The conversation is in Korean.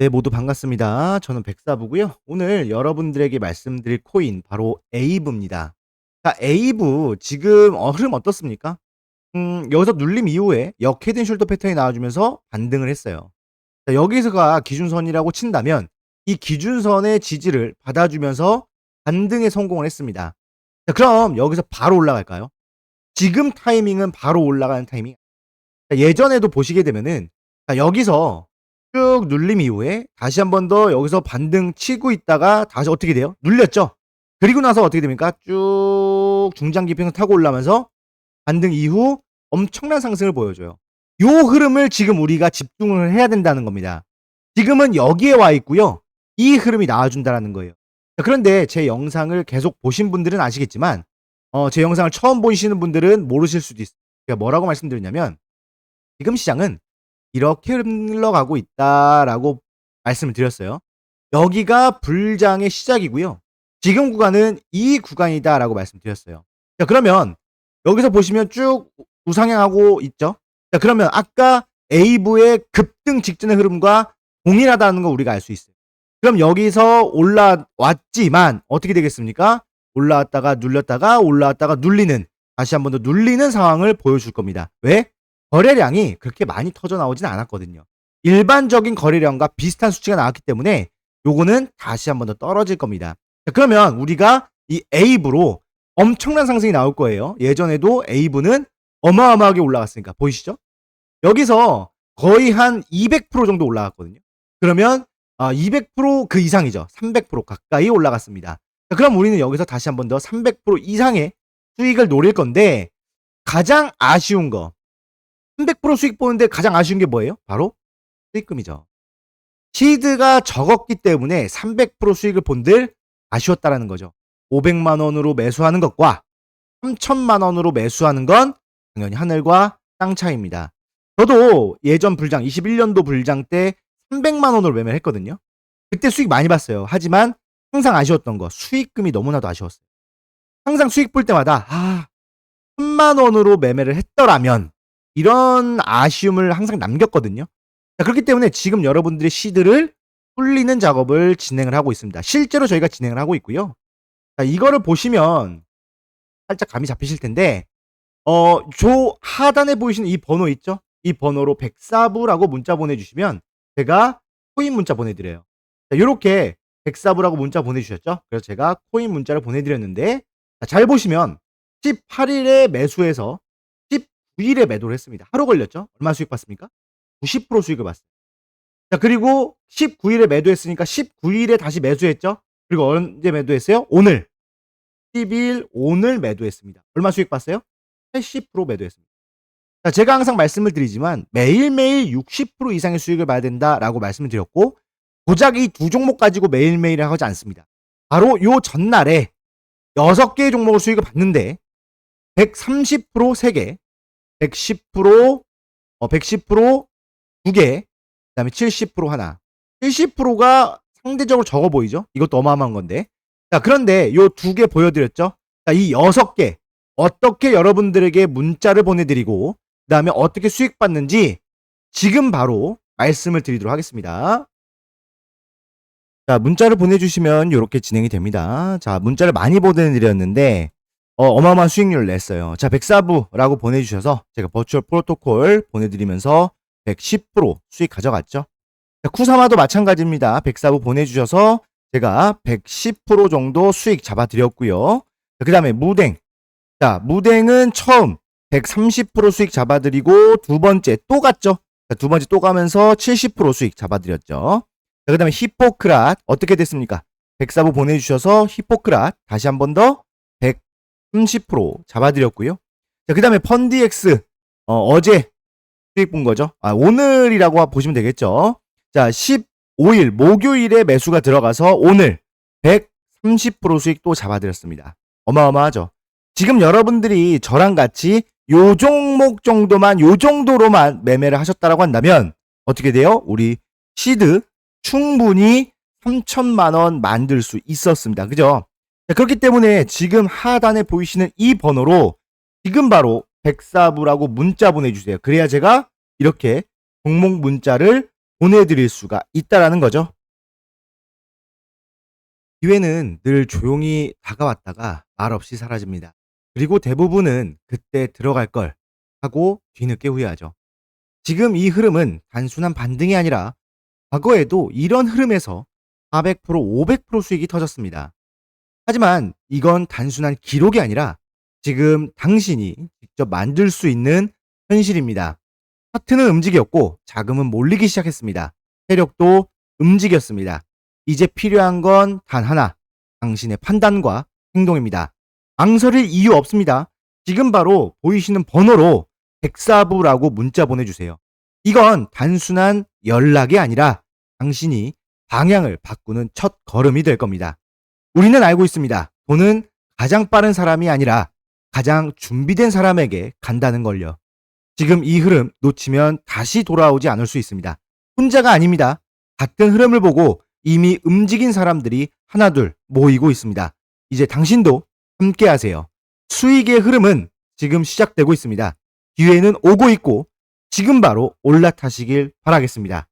네, 모두 반갑습니다. 저는 백사부고요. 오늘 여러분들에게 말씀드릴 코인 바로 에이브입니다. 자, 에이브 지금 어, 흐름 어떻습니까? 음, 여기서 눌림 이후에 역 헤드 숄더 패턴이 나와주면서 반등을 했어요. 자, 여기서가 기준선이라고 친다면 이 기준선의 지지를 받아주면서 반등에 성공을 했습니다. 자, 그럼 여기서 바로 올라갈까요? 지금 타이밍은 바로 올라가는 타이밍. 자, 예전에도 보시게 되면은 자, 여기서 쭉 눌림 이후에 다시 한 번 더 여기서 반등 치고 있다가 다시 어떻게 돼요? 눌렸죠? 그리고 나서 어떻게 됩니까? 쭉 중장기 평선 타고 올라면서 반등 이후 엄청난 상승을 보여줘요. 요 흐름을 지금 우리가 집중을 해야 된다는 겁니다. 지금은 여기에 와 있고요. 이 흐름이 나와준다라는 거예요. 자, 그런데 제 영상을 계속 보신 분들은 아시겠지만, 어, 제 영상을 처음 보시는 분들은 모르실 수도 있어요. 뭐라고 말씀드렸냐면, 지금 시장은 이렇게 흘러가고 있다라고 말씀을 드렸어요. 여기가 불장의 시작이고요. 지금 구간은 이 구간이다라고 말씀드렸어요. 자, 그러면 여기서 보시면 쭉 우상향하고 있죠. 자, 그러면 아까 A부의 급등 직전의 흐름과 동일하다는 거 우리가 알 수 있어요. 그럼 여기서 올라왔지만 어떻게 되겠습니까? 올라왔다가 눌렸다가 올라왔다가 눌리는 다시 한 번 더 눌리는 상황을 보여줄 겁니다. 왜? 거래량이 그렇게 많이 터져 나오진 않았거든요. 일반적인 거래량과 비슷한 수치가 나왔기 때문에 요거는 다시 한 번 더 떨어질 겁니다. 자, 그러면 우리가 이 A부로 엄청난 상승이 나올 거예요. 예전에도 A부는 어마어마하게 올라갔으니까 보이시죠? 여기서 거의 한 200% 정도 올라갔거든요. 그러면 아, 200%그 이상이죠. 300% 가까이 올라갔습니다. 자, 그럼 우리는 여기서 다시 한 번 더 300% 이상의 수익을 노릴 건데 가장 아쉬운 거 300% 수익 보는데 가장 아쉬운 게 뭐예요? 바로 수익금이죠. 시드가 적었기 때문에 300% 수익을 본들 아쉬웠다라는 거죠. 500만 원으로 매수하는 것과 3천만 원으로 매수하는 건 당연히 하늘과 땅 차이입니다. 저도 예전 불장 21년도 불장 때 300만 원으로 매매를 했거든요. 그때 수익 많이 봤어요. 하지만 항상 아쉬웠던 거 수익금이 너무나도 아쉬웠어요. 항상 수익 볼 때마다 아 3만 원으로 매매를 했더라면 이런 아쉬움을 항상 남겼거든요. 자, 그렇기 때문에 지금 여러분들의 시드를 풀리는 작업을 진행을 하고 있습니다. 실제로 저희가 진행을 하고 있고요. 자, 이거를 보시면 살짝 감이 잡히실 텐데 어, 조 하단에 보이시는 이 번호 있죠? 이 번호로 104부라고 문자 보내주시면 제가 코인 문자 보내드려요. 자, 이렇게 104부라고 문자 보내주셨죠? 그래서 제가 코인 문자를 보내드렸는데 자, 잘 보시면 18일에 매수해서 19일에 매도를 했습니다. 하루 걸렸죠? 얼마 수익 봤습니까? 90% 수익을 봤어요. 자, 그리고 19일에 매도했으니까 19일에 다시 매수했죠? 그리고 언제 매도했어요? 오늘. 10일 오늘 매도했습니다. 얼마 수익 봤어요? 80% 매도했습니다. 자, 제가 항상 말씀을 드리지만 매일매일 60% 이상의 수익을 봐야 된다라고 말씀을 드렸고 고작 이 두 종목 가지고 매일매일 하지 않습니다. 바로 요 전날에 6개의 종목을 수익을 봤는데 130% 3개, 110%어 110% 2개, 그다음에 70% 하나. 70%가 상대적으로 적어 보이죠? 이것도 어마어마한 건데. 자, 그런데 요 두 개 보여드렸죠? 자, 이 여섯 개 어떻게 여러분들에게 문자를 보내드리고 그다음에 어떻게 수익 받는지 지금 바로 말씀을 드리도록 하겠습니다. 자, 문자를 보내주시면 이렇게 진행이 됩니다. 자, 문자를 많이 보내드렸는데 어, 마어마한 수익률을 냈어요. 자, 104부라고 보내주셔서 제가 버추얼 프로토콜 보내드리면서 110% 수익 가져갔죠. 자, 쿠사마도 마찬가지입니다. 104부 보내주셔서 제가 110% 정도 수익 잡아드렸고요. 그 다음에 무댕. 자, 무댕은 처음 130% 수익 잡아드리고 두 번째 또 갔죠. 자, 두 번째 또 가면서 70% 수익 잡아드렸죠. 자, 그 다음에 히포크랏 어떻게 됐습니까? 104부 보내주셔서 히포크랏 다시 한 번 더 130% 잡아드렸고요. 자, 그 다음에 펀디엑스 어, 제 수익 본 거죠. 아, 오늘이라고 보시면 되겠죠. 자, 15일 목요일에 매수가 들어가서 오늘 130% 수익 또 잡아드렸습니다. 어마어마하죠. 지금 여러분들이 저랑 같이 요 종목 정도만 요 정도로만 매매를 하셨다라고 한다면 어떻게 돼요? 우리 시드 충분히 3천만 원 만들 수 있었습니다. 그죠? 그렇기 때문에 지금 하단에 보이시는 이 번호로 지금 바로 104부라고 문자 보내주세요. 그래야 제가 이렇게 종목 문자를 보내드릴 수가 있다라는 거죠. 기회는 늘 조용히 다가왔다가 말없이 사라집니다. 그리고 대부분은 그때 들어갈 걸 하고 뒤늦게 후회하죠. 지금 이 흐름은 단순한 반등이 아니라 과거에도 이런 흐름에서 400%, 500% 수익이 터졌습니다. 하지만 이건 단순한 기록이 아니라 지금 당신이 직접 만들 수 있는 현실입니다. 하트는 움직였고 자금은 몰리기 시작했습니다. 세력도 움직였습니다. 이제 필요한 건 단 하나. 당신의 판단과 행동입니다. 망설일 이유 없습니다. 지금 바로 보이시는 번호로 백사부라고 문자 보내주세요. 이건 단순한 연락이 아니라 당신이 방향을 바꾸는 첫 걸음이 될 겁니다. 우리는 알고 있습니다. 돈은 가장 빠른 사람이 아니라 가장 준비된 사람에게 간다는 걸요. 지금 이 흐름 놓치면 다시 돌아오지 않을 수 있습니다. 혼자가 아닙니다. 같은 흐름을 보고 이미 움직인 사람들이 하나둘 모이고 있습니다. 이제 당신도 함께 하세요. 수익의 흐름은 지금 시작되고 있습니다. 기회는 오고 있고 지금 바로 올라타시길 바라겠습니다.